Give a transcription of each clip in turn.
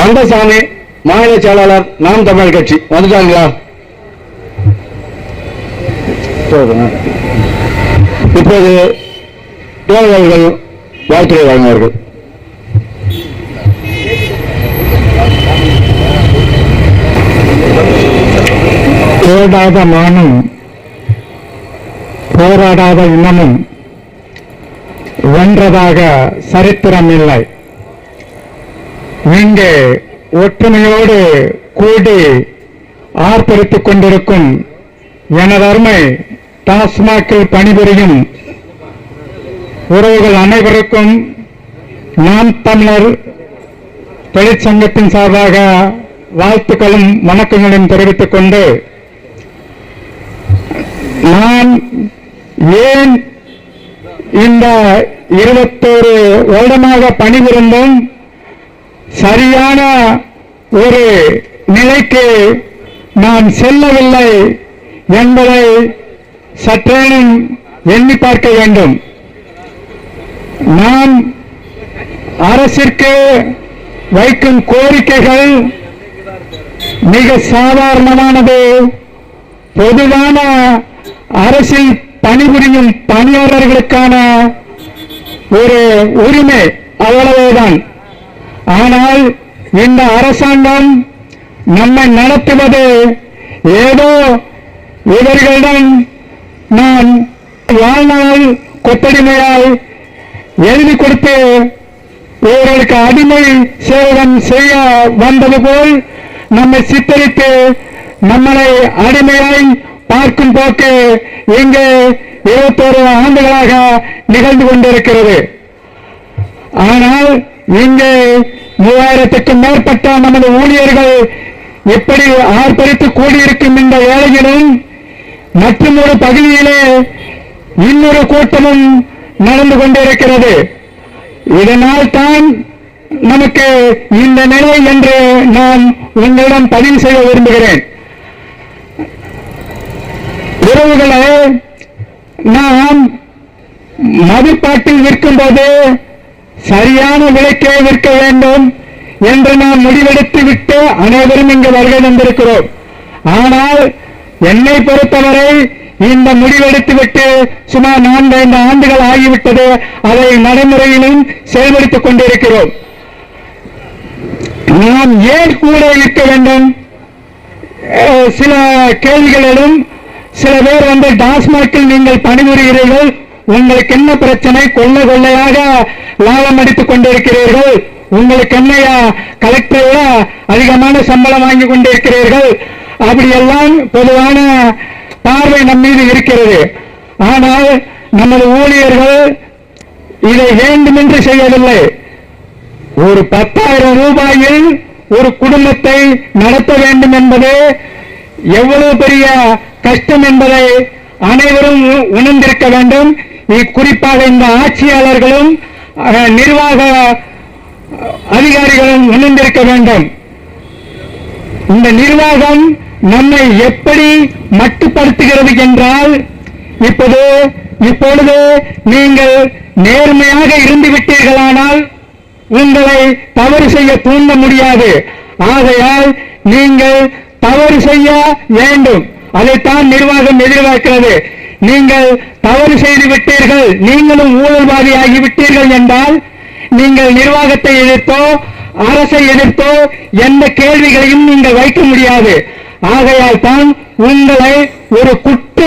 கந்தசாமி மாநில செயலாளர் நாம் தமிழ் கட்சி. வந்துட்டாங்களா இப்போது தேர்தல்கள் அவர்கள் வாழ்த்துறை வழங்குவார்கள். போடாத மானும் போராடாத இனமும் வென்றதாக சரித்திரம் இல்லை. இங்கே ஒற்றுமையோடு கூடி ஆர்ப்பரித்துக் கொண்டிருக்கும் எனதருமை டாஸ்மாகில் பணிபுரியும் உறவுகள் அனைவருக்கும் நாம் தமிழர் தொழிற்சங்கத்தின் சார்பாக வாழ்த்துக்களும் வணக்கங்களையும் தெரிவித்துக் கொண்டு நான் ஏன் இந்த இருபத்தோரு வருடமாக பணிபுரிந்தும் சரியான ஒரு நிலைக்கு நான் செல்லவில்லை என்பதை சற்றேனும் எண்ணி பார்க்க வேண்டும். நான் அரசிற்கு வைக்கும் கோரிக்கைகள் மிக சாதாரணமானது. பொதுவான அரசில் பணிபுரியும் பணியாளர்களுக்கான ஒரு உரிமை அவ்வளவுதான். ஆனால் இந்த அரசாங்கம் நம்மை நடத்துவது ஏதோ இவர்களிடம் நான் வாழ்நாள் கொத்தடிமையால் எழுதி கொடுத்து இவர்களுக்கு அடிமை சேவகம் செய்ய வந்தது போல் நம்மை சித்தரித்து நம்மளை அடிமையாய் பார்க்கும் போக்கு இங்கே இருபத்தோரு ஆண்டுகளாக நிகழ்ந்து கொண்டிருக்கிறது. ஆனால் இங்கே மூவாயிரத்துக்கும் மேற்பட்ட நமது ஊழியர்கள் இப்படி ஆர்ப்பரித்து கூடியிருக்கும் இந்த வேளையிலும் மற்றும் ஒரு பகுதியிலே இன்னொரு கூட்டமும் நடந்து கொண்டிருக்கிறது. இதனால் தான் நமக்கு இந்த நிலை என்று நான் உங்களிடம் பதிவு செய்ய விரும்புகிறேன். உறவுகளை நாம் மதிப்பாட்டில் நிற்கும் போது சரியான விலைக்கே விற்க வேண்டும் என்று நாம் முடிவெடுத்து விட்டு அனைவரும் இங்கு வருகை தந்திருக்கிறோம். ஆனால் என்னை பொறுத்தவரை இந்த முடிவெடுத்து விட்டு சுமார் நான்கு ஐந்து ஆண்டுகள் ஆகிவிட்டது அதை நடைமுறையிலும் செயல்படுத்திக் கொண்டிருக்கிறோம். நாம் ஏன் கூட இருக்க வேண்டும்? சில கேள்விகளிலும் சில பேர் வந்து டாஸ்மாகில் நீங்கள் பணிபுரிகிறீர்கள் உங்களுக்கு என்ன பிரச்சனை? கொள்ளை கொள்ளையாக லாபம் அடித்துக் கொண்டிருக்கிறீர்கள். உங்களுக்கு என்னையா? கலெக்டரை விட அதிகமான சம்பளம் வாங்கி கொண்டிருக்கிறீர்கள். அப்படியெல்லாம் பொதுவான பார்வை நம் மீது இருக்கிறது. ஆனால் நமது ஊழியர்கள் இதை வேண்டுமென்று செய்யவில்லை. ஒரு பத்தாயிரம் ரூபாயில் ஒரு குடும்பத்தை நடத்த வேண்டும் என்பது எவ்வளவு பெரிய கஷ்டம் என்பதை அனைவரும் உ- உணர்ந்திருக்க வேண்டும் குறிப்பாக இந்த ஆட்சியாளர்களும் நிர்வாக அதிகாரிகளும் உணர்ந்திருக்க வேண்டும். இந்த நிர்வாகம் நம்மை எப்படி மட்டுப்படுத்துகிறது என்றால் இப்போது இப்பொழுது நீங்கள் நேர்மையாக இருந்துவிட்டீர்களானால் உங்களை தவறு செய்ய தூண்ட முடியாது. ஆகையால் நீங்கள் தவறு செய்ய வேண்டும். அதைத்தான் நிர்வாகம் எதிர்பார்க்கிறது. நீங்கள் தவறு செய்து விட்டீர்கள். நீங்களும் ஊழல்வாதி ஆகிவிட்டீர்கள் என்றால் நீங்கள் நிர்வாகத்தை எதிர்த்தோ அரசை எதிர்த்தோ எந்த கேள்விகளையும் நீங்கள் வைக்க முடியாது. ஆகையால் தான் உங்களை ஒரு குற்ற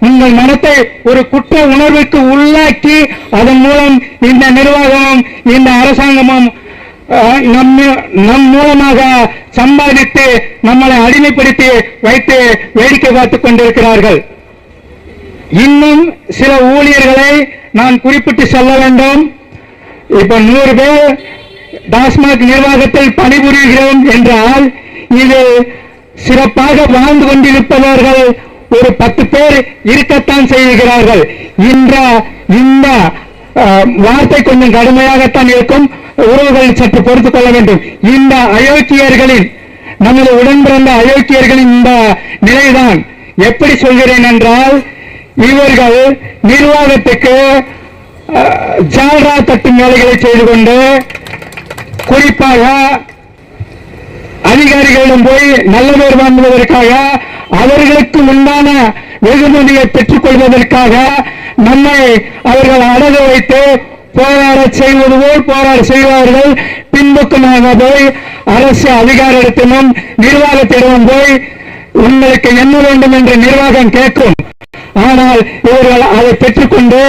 உங்கள் மனத்தை ஒரு குற்ற உணர்வுக்கு உள்ளாக்கி அதன் மூலம் இந்த நிர்வாகமும் இந்த அரசாங்கமும் அஹ், நம் நம் மூலமாக சம்பாதித்து நம்மளை அடிமைப்படுத்தி வைத்து வேடிக்கை பார்த்துக் கொண்டிருக்கிறார்கள். இன்னும் சில ஊழியர்களை நான் குறிப்பிட்டு சொல்ல வேண்டும். இப்ப நூறு பேர் டாஸ்மாக் நிர்வாகத்தில் பணிபுரிகிறோம் என்றால் இது சிறப்பாக வாழ்ந்து கொண்டிருப்பவர்கள் ஒரு பத்து பேர் இருக்கத்தான் செய்கிறார்கள். இந்த இந்த வார்த்தை கொஞ்சம் கடுமையாகத்தான் இருக்கும். உறவுகள் சற்று பொறுத்துக் கொள்ள வேண்டும். இந்த அயோக்கியர்களின் நமது உடன் பிறந்த அயோக்கியர்களின் இந்த நிலைதான். எப்படி சொல்கிறேன் என்றால் இவர்கள் நிர்வாகத்துக்கு ஜால்ரா தட்டும் வேலைகளை செய்து கொண்டு குறிப்பாக அதிகாரிகளிடம் போய் நல்ல பேர் வாங்குவதற்காக அவர்களுக்கு உண்டான வெகுமதியை பெற்றுக் கொள்வதற்காக நம்மை அவர்கள் அடகு வைத்து போராட செய்வது போல் போராட செய்வார்கள். பின்பக்கமாக போய் அரசு அதிகாரத்திடமும் நிர்வாகத்திடமும் போய் உங்களுக்கு என்ன வேண்டும் என்று நிர்வாகம் கேட்கும். ஆனால் இவர்கள் அதை பெற்றுக்கொண்டு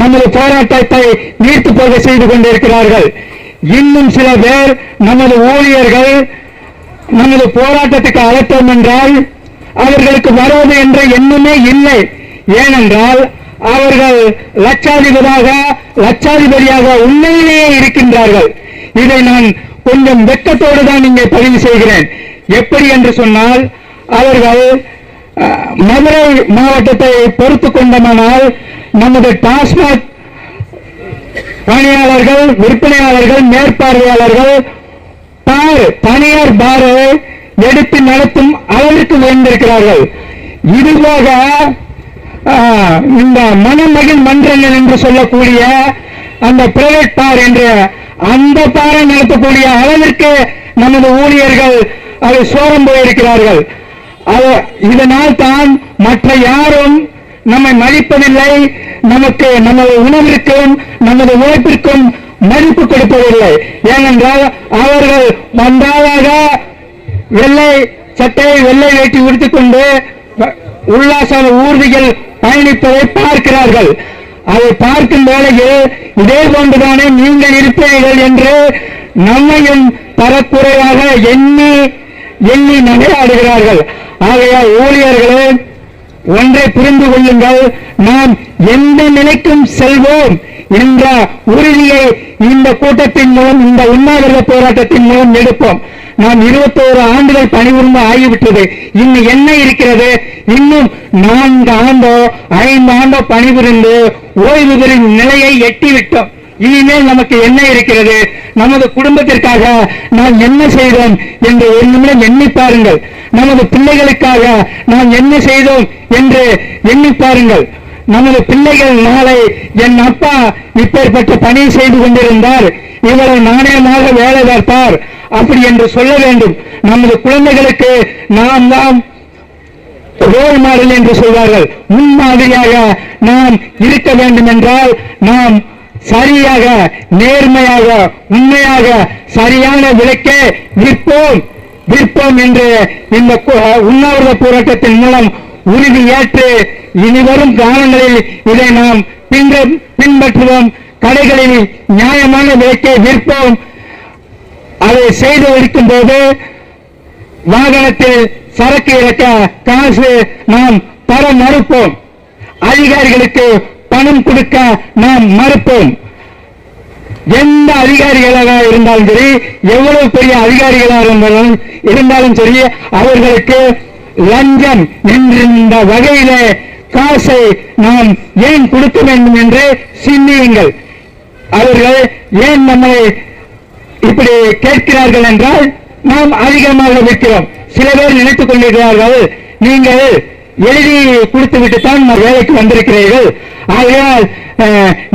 நமது போராட்டத்தை நீர்த்து போக செய்து கொண்டிருக்கிறார்கள். இன்னும் சில பேர் நமது ஊழியர்கள் நமது போராட்டத்துக்கு அழைத்தோம் என்றால் அவர்களுக்கு வருவது என்ற எண்ணமே இல்லை. ஏனென்றால் அவர்கள் லட்சாதிபதாக லட்சாதிபதியாக உண்மையிலேயே இருக்கின்றார்கள். இதை நான் கொஞ்சம் வெக்கத்தோடு தான் இங்கே பதிவு செய்கிறேன். எப்படி என்று சொன்னால் அவர்கள் மதுரை மாவட்டத்தை பொறுத்து கொண்டோமானால் நமது டாஸ்மாக் பணியாளர்கள் விற்பனையாளர்கள் மேற்பார்வையாளர்கள் பார் தனியார் பாரை எடுத்து நடத்தும் அளவிற்கு உயர்ந்திருக்கிறார்கள். இதுபோக இந்த மனமகிழ் மன்றங்கள் என்று சொல்லக்கூடிய அந்த பிரைவேட் பார் என்று அந்த பாரை நடத்தக்கூடிய அளவிற்கு நமது ஊழியர்கள் அதை சோரம் போயிருக்கிறார்கள் இதனால் தான் மற்ற யாரும் நம்மை மதிப்பதில்லை நமக்கு நமது உணவிற்கும் நமது உழைப்பிற்கும் மதிப்பு கொடுப்பதில்லை. ஏனென்றால் அவர்கள் வந்தாலாக வெள்ளை சட்டை வெள்ளை வேட்டி உடுத்திக் கொண்டு உல்லாச ஊர்திகள் பயணிப்பதை பார்க்கிறார்கள். அதை பார்க்கும் வேளையில் இதே போன்றுதானே நீங்கள் இருப்பீர்கள் என்று நம்மையும் தரக்குறையாக எண்ணி எண்ணி நகையாடுகிறார்கள். ஆகையால் ஊழியர்களே ஒன்றை புரிந்து கொள்ளுங்கள். நாம் எந்த நிலைக்கும் செல்வோம் என்ற உறுதியை இந்த கூட்டத்தின் மூலம் இந்த உண்ணாவிரத போராட்டத்தின் மூலம் எடுப்போம். நாம் இருபத்தோரு ஆண்டுகள் பணிபுரிந்து ஆகிவிட்டது. இன்னும் என்ன இருக்கிறது? இன்னும் நான்கு ஆண்டோ ஐந்து ஆண்டோ பணிபுரிந்து ஓய்வு பெறும் நிலையை எட்டிவிட்டோம். இனிமேல் நமக்கு என்ன இருக்கிறது? நமது குடும்பத்திற்காக நாம் என்ன செய்தோம் என்று ஒரு நிமிடம் எண்ணி பாருங்கள். நமது பிள்ளைகளுக்காக நாம் என்ன செய்தோம் என்று எண்ணி பாருங்கள். நமது பிள்ளைகள் நாளை என் அப்பா இப்பேற்பட்ட பணி செய்து கொண்டிருந்தார். இவரை நாணயமாக வேலை பார்த்தார் அப்படி என்று சொல்ல வேண்டும். நமது குழந்தைகளுக்கு நாம் தான் ரோல் மாடல் என்று சொல்வார்கள். முன்மாதிரியாக நாம் இருக்க வேண்டும் என்றால் நாம் சரியாக நேர்மையாக உண்மையாக சரியான விலைக்கே விற்போம். விற்போம் என்று இந்த உண்ணாவிரத போராட்டத்தின் மூலம் உறுதி ஏற்று இனிவரும் காலங்களில் இதை நாம் பின்ப- பின்பற்றுவோம். கடைகளில் நியாயமான விலைக்கே விற்போம். செய்து இருக்கும் போது வாகனத்தில் சரக்கு இறக்க காசு நாம் தர மறுப்போம். அதிகாரிகளுக்கு பணம் கொடுக்க நாம் மறுப்போம். எந்த அதிகாரிகளாக இருந்தாலும் சரி எவ்வளவு பெரிய அதிகாரிகளாக இருந்தாலும் இருந்தாலும் சரி அவர்களுக்கு லஞ்சம் என்கின்ற வகையில காசை நாம் ஏன் கொடுக்க வேண்டும் என்று சிந்தியுங்கள். அவர்கள் ஏன் நம்மை இப்படி கேட்கிறார்கள் என்றால் நாம் அதிகமாக விற்கிறோம் சில பேர் நினைத்துக் கொண்டிருக்கிறார்கள் நீங்கள் எழுதி கொடுத்து விட்டு தான் வேலைக்கு வந்திருக்கிறீர்கள். ஆகையால்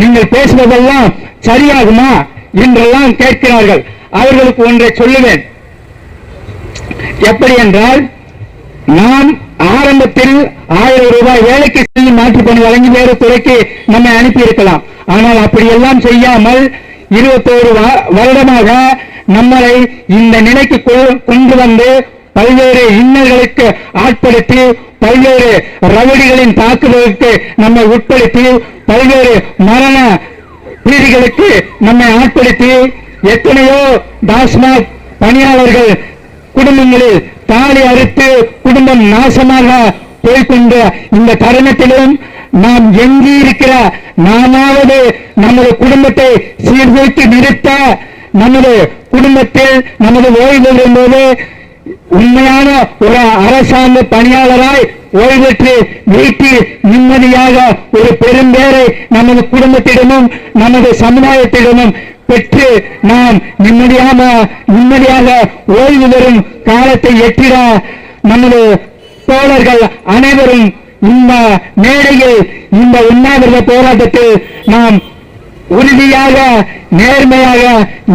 நீங்கள் பேசுவதெல்லாம் சரியாகுமா? என்றெல்லாம் கேட்கிறார்கள். அவர்களுக்கு ஒன்றை சொல்லுவேன். எப்படி என்றால் நாம் ஆரம்பத்தில் ஆயிரம் ரூபாய் வேலைக்கு செல்லும் மாற்றுப்பணி வழங்கி வேறு துறைக்கு நம்மை அனுப்பி இருக்கலாம் ஆனால் அப்படியெல்லாம் செய்யாமல் இருபத்தோரு வருடமாக நம்மளை இந்த நிலைக்கு கொண்டு வந்து பல்வேறு இன்னல்களுக்கு ஆட்படுத்தி பல்வேறு ரவுடிகளின் தாக்குதலுக்கு நம்மை உட்படுத்தி பல்வேறு மரண பீதிகளுக்கு நம்மை ஆட்படுத்தி எத்தனையோ டாஸ்மாக் பணியாளர்கள் குடும்பங்களில் தாலி அறுத்து குடும்பம் நாசமாக போய்கொண்ட இந்த தருணத்திலும் நாம் எங்கி இருக்கிற நாமாவது நமது குடும்பத்தை சீர்திருத்தி நிறுத்த நமது குடும்பத்தில் நமது ஓய்வு போது உண்மையான ஒரு அரசாங்க பணியாளராய் ஓய்வெற்று வீட்டில் நிம்மதியாக ஒரு பெரும்பேரை நமது குடும்பத்திடமும் நமது சமுதாயத்திடமும் பெற்று நாம் நிம்மதியாக நிம்மதியாக ஓய்வு பெறும் காலத்தை எட்டிட நமது தோழர்கள் அனைவரும் இந்த மேடையில் இந்த உண்ணாவிரத போராட்டத்தில் நாம் உறுதியாக நேர்மையாக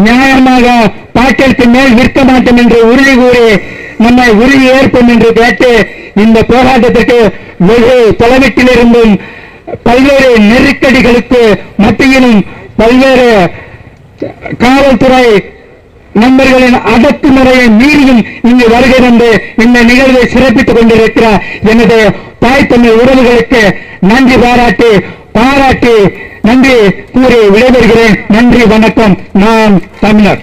நியாயமாக பாட்டிற்கு மேல் விற்க மாட்டோம் என்று உறுதி கூறி நம்மை உறுதி ஏற்போம் என்று கேட்டு இந்த போராட்டத்திற்கு வெகு தொலைவீட்டிலிருந்தும் பல்வேறு நெருக்கடிகளுக்கு மத்தியிலும் பல்வேறு காவல்துறை நண்பர்களின் அடக்குமுறையை மீறியும் இங்கு வருகை வந்து இந்த நிகழ்வை சிறப்பித்துக் கொண்டிருக்கிற எனது தாய் தமிழ் உறவுகளுக்கு நன்றி பாராட்டி பாராட்டி நன்றி கூறி விடைபெறுகிறேன். நன்றி வணக்கம். நான் தமிழர்.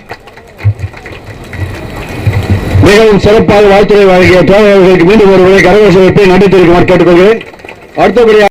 மிகவும் சிறப்பாக வாழ்த்துறை வழங்கிய தோழர்களுக்கு மீண்டும் ஒரு முறை கரகோஷத்தை வைப்பை கேட்டுக்கொள்கிறேன். அடுத்தபடியாக